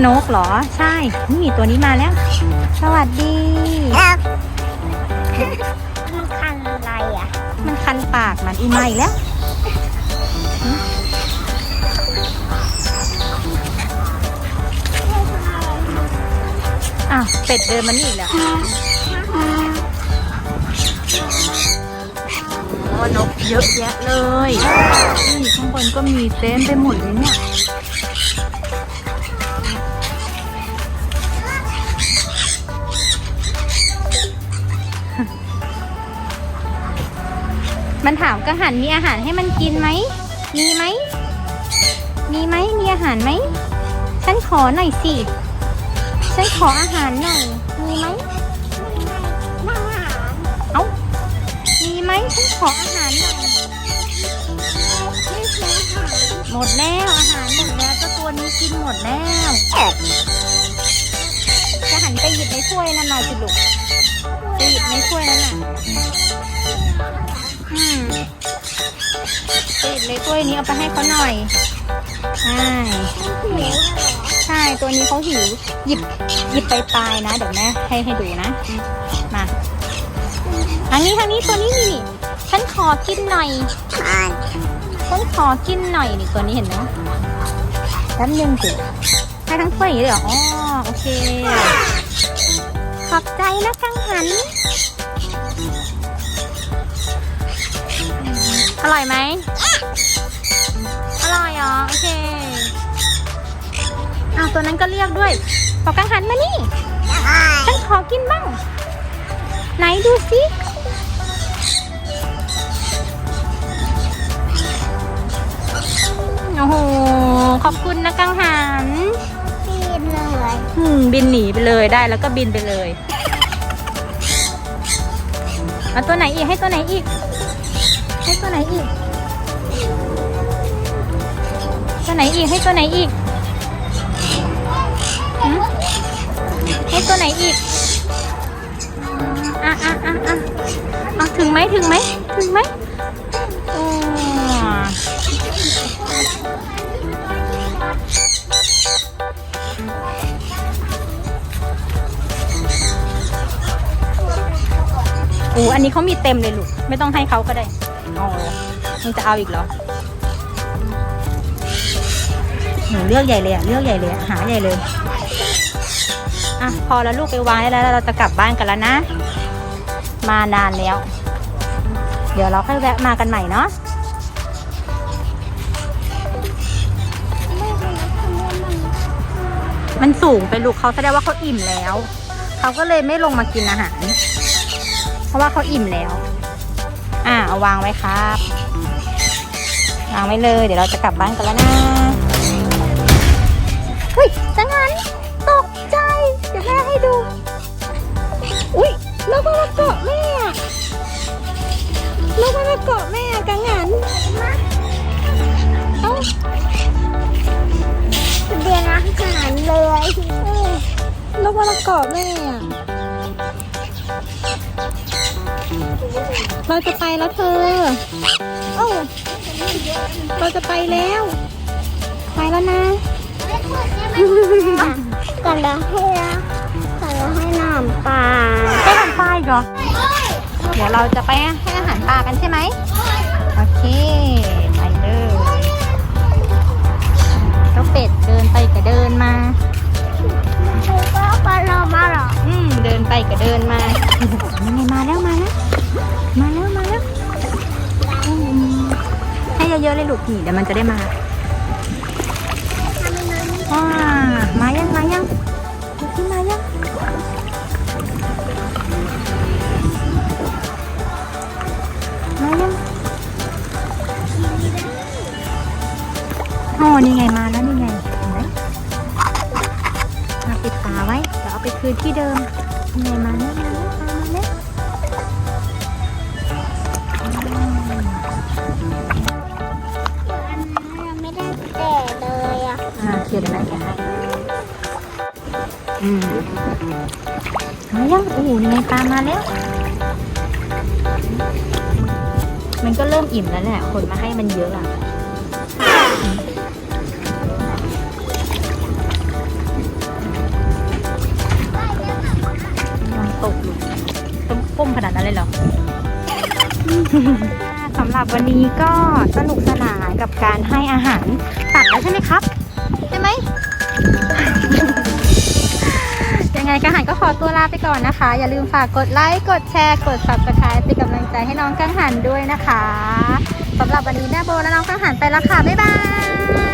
เหรอ ใช่ นี่ตัวนี้มาแล้ว สวัสดีมันคันอะไรอะ มันคันปากมันอีมาอีกแล้วหึอ้าวเป็ดเดินมานี่อีกแล้วโอ้นกเยอะแยะเลยนี่ข้างบนก็มีเต็มไปหมดเลยเนี่ย มันถามกระหันมีอาหารให้มันกินไหม มีไหม มีไหม มีอาหารไหม ฉันขอหน่อยสิ ฉันขออาหารหน่อย มีไหมน่าหารเอ้า มีไหมฉันขออาหารหน่อยไม่ใช่อาหารหมดแล้วอาหารหมดแล้วเจ้าตัวนี้กินหมดแล้วจะหันไปหยิบในถ้วยนั่นหน่อยสิลูกไปหยิบในถ้วยนั่นน่ะ อืมไปหยิบในถ้วยนี้เอาไปให้เขาหน่อยใช่หิวเหรอใช่ตัวนี้เขาหิว หยิบหยิบไปปลายนะ เดี๋ยวแม่ให้ให้ดูนะ มาทางนี้ทางนี้ตัวนี้นี่ฉันขอกินหน่อยอ่านฉันขอกินหน่อยนี่ตัวนี้เห็นไหมแป๊บนึงสิให้ทั้งถ้วยอย่างนี้เลยเหรออ๋อโอเค ขอบใจนะกังหัน อร่อยไหม อร่อยเหรอ โอเคอ้าวตัวนั้นก็เรียกด้วยขอกังหันมานี่ ฉันขอกินบ้าง ไหนดูสิโอ้โห ขอบคุณนะกังหันปีนเลยอืมบินหนีไปเลยได้แล้วก็บินไปเลยเอาตัวไหนอีกให้ตัวไหนอีก ให้ตัวไหนอีก ตัวไหนอีก ให้ตัวไหนอีกให้ตัวไหนอีก อะอะอะอะเอาถึงไหมถึงไหมถึงไหมอ๋อโอ้อันนี้เขามีเต็มเลยลูก ไม่ต้องให้เขาก็ได้ อ๋อมึงจะเอาอีกเหรอหนูเลือกใหญ่เลยอะเลือกใหญ่เลยหาใหญ่เลยอะพอแล้วลูกไปวางได้แล้วเราจะกลับบ้านกันแล้วนะ มานานแล้ว เดี๋ยวเราค่อยแวะมากันใหม่เนาะมันสูงไปลูกเขาแสดงว่าเขาอิ่มแล้ว เขาก็เลยไม่ลงมากินอาหาร เพราะว่าเขาอิ่มแล้ว อะเอาวางไว้ครับ วางไว้เลย เดี๋ยวเราจะกลับบ้านกันแล้วนะเฮ้ยจังงันตกใจ เดี๋ยวแม่ให้ดู อุ้ยแล้วก็มาเกาะแม่อะแล้วก็มาเกาะแม่อะกังงันเอ้าเรียนอาหารเลยแล้วก็มาเกาะแม่ เราจะไปแล้วเธอเอ้าเราจะไปแล้ว ไปแล้วนะก่อนเราให้ละก่อนเราให้น้ำปลาให้อาหารปลาอีกเหรอ เดี๋ยวเราจะไปให้อาหารปลากันใช่ไหม โอเค เยอะๆเลยลูกนี่เดี๋ยวมันจะได้มาว้ามายังมายังดูสิมายังมายังอ๋อนี่ไงมาแล้วนี่ไงเห็นไหมมาปิดตาไว้เดี๋ยวเอาไปคืนที่เดิมนี่ไงมาแล้ว เห็นไหมอืมมาแล้วโอ้โหยังไงปลามาแล้ว มันก็เริ่มอิ่มแล้วแหละคนมาให้มันเยอะอะยังตกอยู่ต้องมขนาดนั้นเลยเหรอสำหรับวันนี้ก็สนุกสนานกับการให้อาหารตัดแล้วใช่ไหมครับ ม ยังไงกระหันก็ขอตัวลาไปก่อนนะคะ อย่าลืมฝากกดไลค์ กดแชร์ กด subscribe เป็นกำลังใจให้น้องกังหันด้วยนะคะสำหรับวันนี้แม่โบและน้องกังหันไปแล้วค่ะ บ๊ายบาย